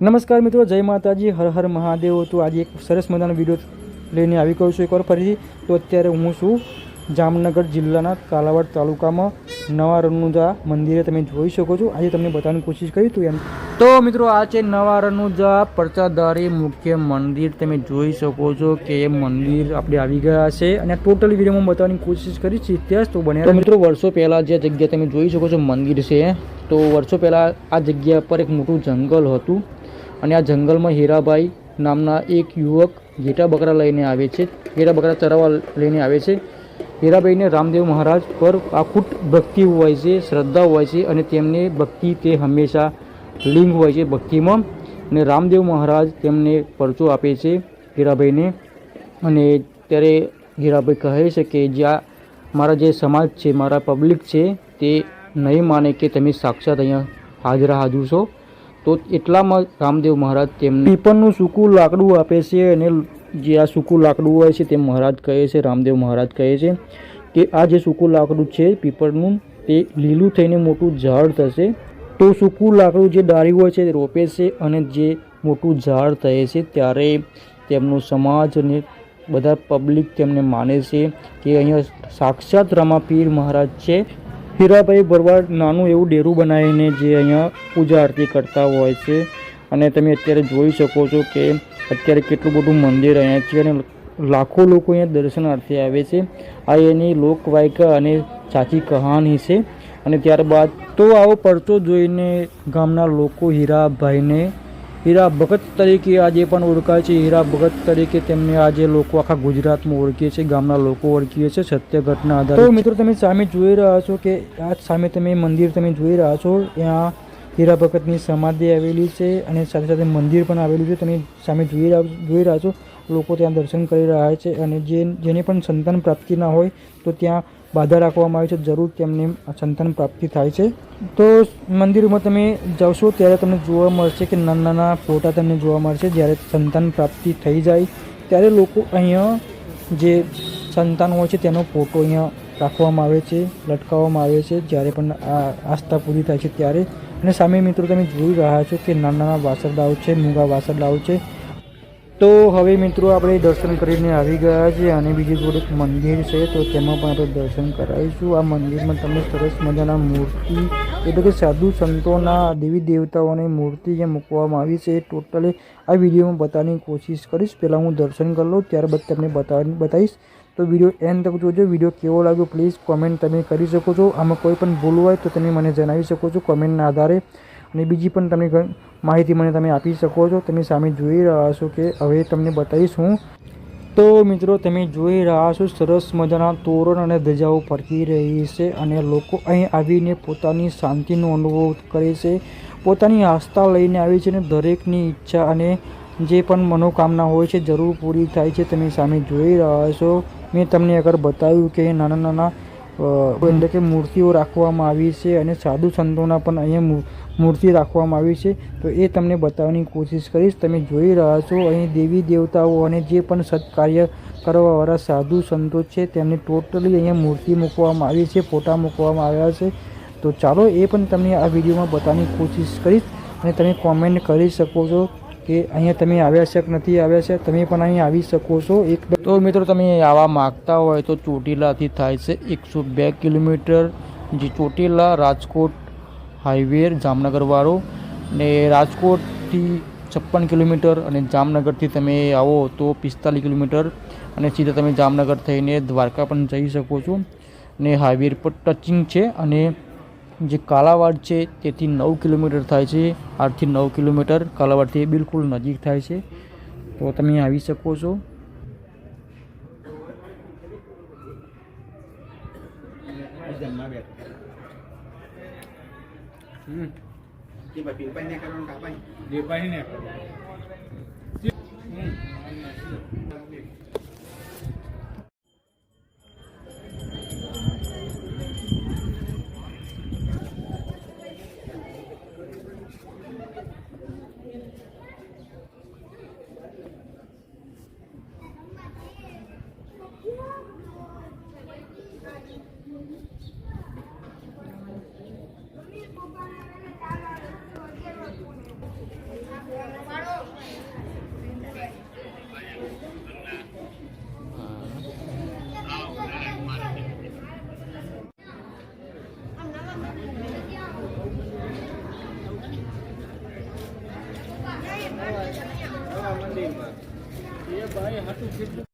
નમસ્કાર મિત્રો જય માતાજી હર હર મહાદેવ. તો આજે એક સરસ મજાનો વીડિયો લઈને આવી ગયો છું એકવાર ફરીથી. તો અત્યારે હું છું જામનગર જિલ્લાના કાલાવાડ તાલુકામાં નવા રણુજા મંદિરે. તમે જોઈ શકો છો. આજે તમને બતાવવાની કોશિશ કરી હતું એમ. તો મિત્રો આ છે નવા રણુજા પરચાધારી મુખ્ય મંદિર. તમે જોઈ શકો છો કે એ મંદિર આપણે આવી ગયા છે અને ટોટલ વિડીયોમાં બતાવવાની કોશિશ કરી છે ઇતિહાસ. તો બને મિત્રો વર્ષો પહેલાં જે જગ્યા તમે જોઈ શકો છો મંદિર છે. તો વર્ષો પહેલાં આ જગ્યા પર એક મોટું જંગલ હતું. અને આ જંગલમાં હીરાભાઈ નામના એક યુવક ઘેટા બકરા લઈને આવે છે. ઘેટા બકરા ચરાવવા લઈને આવે છે. હીરાભાઈને રામદેવ મહારાજ પર આખૂટ ભક્તિ હોય છે, શ્રદ્ધા હોય છે અને તેમને ભક્તિ તે હંમેશા લિંગ હોય છે ભક્તિમાં. અને રામદેવ મહારાજ તેમને પરચો આપે છે હીરાભાઈને અને ત્યારે હીરાભાઈ કહે છે કે જ્યાં મારા જે સમાજ છે, મારા પબ્લિક છે તે નહીં માને કે તમે સાક્ષાત અહીંયા હાજરા હાજર છો. તો એટલામાં રામદેવ મહારાજ તેમને પીપળનું સૂકું લાકડું આપે છે અને જે આ સૂકું લાકડું હોય છે તે મહારાજ કહે છે, રામદેવ મહારાજ કહે છે કે આ જે સૂકું લાકડું છે પીપળનું, તે લીલું થઈને મોટું ઝાડ થશે. તો સૂકું લાકડું જે ડાળી હોય છે તે રોપે છે અને જે મોટું ઝાડ થયે છે ત્યારે તેમનો સમાજ અને બધા પબ્લિક તેમને માને છે કે અહીંયા સાક્ષાત રમાપીર મહારાજ છે. હીરાભાઈ ભરવાડ નાનું એવું ડેરું બનાવીને જે અહીંયા પૂજા આરતી કરતા હોય છે. અને તમે અત્યારે જોઈ શકો છો કે અત્યારે કેટલું બધું મંદિર અહીંયા છે અને લાખો લોકો અહીંયા દર્શનાર્થે આવે છે. આ એની લોકવાયકા અને સાચી કહાની છે. અને ત્યારબાદ તો આવો પડતો જોઈને ગામના લોકો હીરાભાઈને હીરા ભગત તરીકે આજે પણ ઓળખાય છે. હીરા ભગત તરીકે તેમને આજે લોકો આખા ગુજરાતમાં ઓળખીએ છે. ગામના લોકો ઓળખીએ છે. સત્ય ઘટના આધારે તો મિત્રો તમે સામે જોઈ રહ્યા છો કે આ સામે તમે મંદિર તમે જોઈ રહ્યા છો. ત્યાં હીરા ભગતની સમાધિ આવેલી છે અને સાથે સાથે મંદિર પણ આવેલું છે. તમે સામે જોઈ જોઈ રહ્યા છો. લોકો ત્યાં દર્શન કરી રહ્યા છે અને જે જેને પણ સંતાન પ્રાપ્તિ ના હોય તો ત્યાં બાધા રાખવામાં આવી છે. જરૂર તેમને સંતાન પ્રાપ્તિ થાય છે. તો મંદિરમાં તમે જશો ત્યારે તમને જોવા મળશે કે નાના નાના ફોટા તમને જોવા મળશે. જ્યારે સંતાન પ્રાપ્તિ થઈ જાય ત્યારે લોકો અહીંયા જે સંતાન હોય છે તેનો ફોટો અહીંયા રાખવામાં આવે છે, લટકાવવામાં આવે છે. જ્યારે પણ આ આસ્થા પૂરી થાય છે ત્યારે અને સામે મિત્રો તમે જોઈ રહ્યા છો કે નાના નાના વાસરડાઓ છે, મૂંગા વાસરડાઓ છે. તો હવે મિત્રો આપણે દર્શન કરીને આવી ગયા છીએ અને બીજી થોડુંક મંદિર છે, તો તેમાં પણ આપણે દર્શન કરાવીશું. આ મંદિરમાં તમને સરસ મજાના મૂર્તિ એટલે કે સાધુ સંતોના દેવી દેવતાઓની મૂર્તિ જે મૂકવામાં આવી છે, એ ટોટલી આ વિડીયોમાં બતાવવાની કોશિશ કરીશ. પહેલાં હું દર્શન કરી લઉં, ત્યારબાદ તમને બતાવી, બતાવીશ. તો વીડિયો એન્ડ તક જોજો. વીડિયો કેવો લાગ્યો પ્લીઝ કોમેન્ટ તમે કરી શકો છો. આમાં કોઈ પણ ભૂલ હોય તો તમે મને જણાવી શકો છો કોમેન્ટના આધારે. અને બીજી પણ તમે માહિતી મને તમે આપી શકો છો. તમે સામે જોઈ રહ્યા છો કે હવે તમને બતાવીશ હું. તો મિત્રો, તમે જોઈ રહ્યા છો સરસ મજાના તોરણ અને ધજાઓ ફરકી રહી છે અને લોકો અહીં આવીને પોતાની શાંતિનો અનુભવ કરે છે. પોતાની આસ્થા લઈને આવે છે અને દરેકની ઈચ્છા અને જે પણ મનોકામના હોય છે, જરૂર પૂરી થાય છે, તમે સામે જોઈ રહ્યા છો મેં તમને આગળ બતાવ્યું કે નાના નાના એટલે કે મૂર્તિઓ રાખવામાં આવી છે અને સાધુ સંતોના પણ અહીંયા મૂર્તિ રાખવામાં આવી છે, તો એ તમને બતાવવાની કોશિશ કરીશ. તમે જોઈ રહ્યા છો, અહીં દેવી દેવતાઓ અને જે પણ સત્કાર્ય કરવાવાળા સાધુ સંતો છે, તેમની ટોટલી અહીંયા મૂર્તિ મૂકવામાં આવી છે, ફોટા મૂકવામાં આવ્યા છે. તો ચાલો એ પણ તમને આ વિડીયોમાં બતાવવાની કોશિશ કરીશ અને તમે કોમેન્ટ કરી શકો છો. કે અહીંયા તમે આવ્યા છે નથી, આવ્યા છે તમે પણ અહીં આવી શકો છો. એક તો મિત્રો, તમે આવવા માગતા હોય તો ચોટીલાથી થાય છે એકસો બે કિલોમીટર, જે ચોટીલા રાજકોટ હાઈવે, જામનગરવાળો. ને રાજકોટથી છપ્પન કિલોમીટર અને જામનગરથી તમે આવો તો પિસ્તાલીસ કિલોમીટર અને સીધા તમે જામનગર થઈને દ્વારકા પણ જઈ શકો છો. ને હાઈવે પર ટચિંગ છે અને જે કાલાવાડ છે તેથી નવ કિલોમીટર થાય છે. આઠથી નવ કિલોમીટર કાલાવાડથી બિલકુલ નજીક થાય છે. તો તમે આવી શકો છો. હમ. નવા મંદિરમાં એ ભાઈ હાટું કેટલું